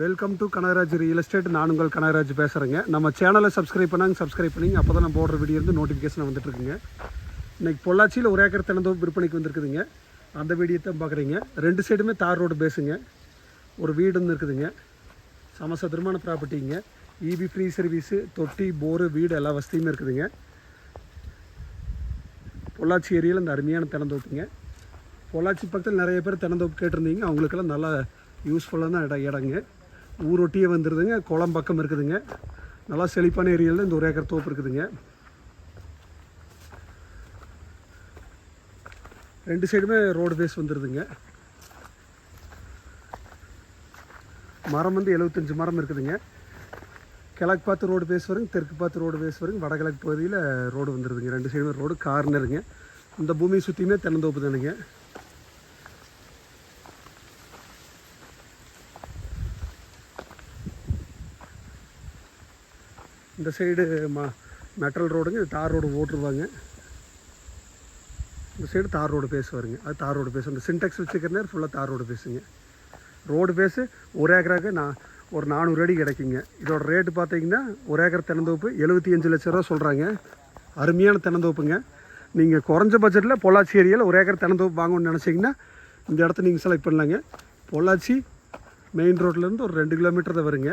Welcome to Kanagaraj real estate நான் உங்கள் கனகராஜ் பேசுகிறேங்க நம்ம சேனலை சப்ஸ்கிரைப் பண்ணாங்க சப்ஸ்கிரைப் பண்ணிங்க. அப்போ தான் நம்ம போடுற வீடியோ இருந்து நோட்டிஃபிகேஷன் வந்துட்டுருக்குங்க இன்னைக்கு பொள்ளாச்சியில் ஒரு ஏக்கர் தினந்தோப்பு விற்பனைக்கு வந்திருக்குதுங்க. அந்த வீடியோ தான் பார்க்குறீங்க ரெண்டு சைடுமே தார் ரோடு பேசுங்க ஒரு வீடு ஒன்று இருக்குதுங்க. சமசத்திரமான ப்ராப்பர்ட்டிங்க இபி ஃப்ரீ சர்வீஸு தொட்டி போரு வீடு எல்லா வசதியுமே இருக்குதுங்க. பொள்ளாச்சி ஏரியாவில் இந்த அருமையான தினந்தோப்புங்க. பொள்ளாச்சி பக்கத்தில் நிறைய பேர் தினந்தோப்பு கேட்டிருந்தீங்க. அவங்களுக்கெல்லாம் நல்லா யூஸ்ஃபுல்லான இடம் இடங்க. ஊரொட்டியே வந்துடுதுங்க குளம் பக்கம் இருக்குதுங்க. நல்லா செழிப்பான ஏரியாவில் இந்த ஒரு ஏக்கர் தோப்பு இருக்குதுங்க. ரெண்டு சைடுமே ரோடு பேஸ் வந்துடுதுங்க மரம் வந்து எழுபத்தஞ்சு மரம் இருக்குதுங்க. கிழக்கு பார்த்து ரோடு பேஸ் வருங்க தெற்கு பார்த்து ரோடு பேஸ் வருங்க வடகிழக்கு பகுதியில் ரோடு வந்துடுதுங்க ரெண்டு சைடுமே ரோடு கார்னருங்க இந்த பூமியை சுற்றியுமே தென்னந்தோப்பு தானுங்க. இந்த சைடு ம மெட்டல் ரோடுங்க இது தார் ரோடு ஓட்டுருவாங்க இந்த சைடு தார் ரோடு பேஸ் வருங்க அது தார் ரோடு பேஸ் அந்த சின்டெக்ஸ் வச்சுக்கிற நேரம் ஃபுல்லாக தார் ரோடு பேசுங்க. ரோடு பேஸு ஒரு ஏக்கராக்கு நான் ஒரு நானூறு அடி கிடைக்குங்க. இதோட ரேட்டு பார்த்தீங்கன்னா ஒரு ஏக்கர் தென்னந்தோப்பு எழுபத்தி அஞ்சு லட்ச ரூபா சொல்கிறாங்க அருமையான தென்னந்தோப்புங்க. நீங்கள் குறைஞ்ச பட்ஜெட்டில் பொள்ளாச்சி ஏரியாவில் ஒரு ஏக்கர் தென்னந்தோப்பு வாங்கணும்னு நினச்சிங்கன்னா இந்த இடத்த நீங்கள் செலக்ட் பண்ணலாங்க. பொள்ளாச்சி மெயின் ரோட்லேருந்து ஒரு ரெண்டு கிலோமீட்டர் தான் வருங்க.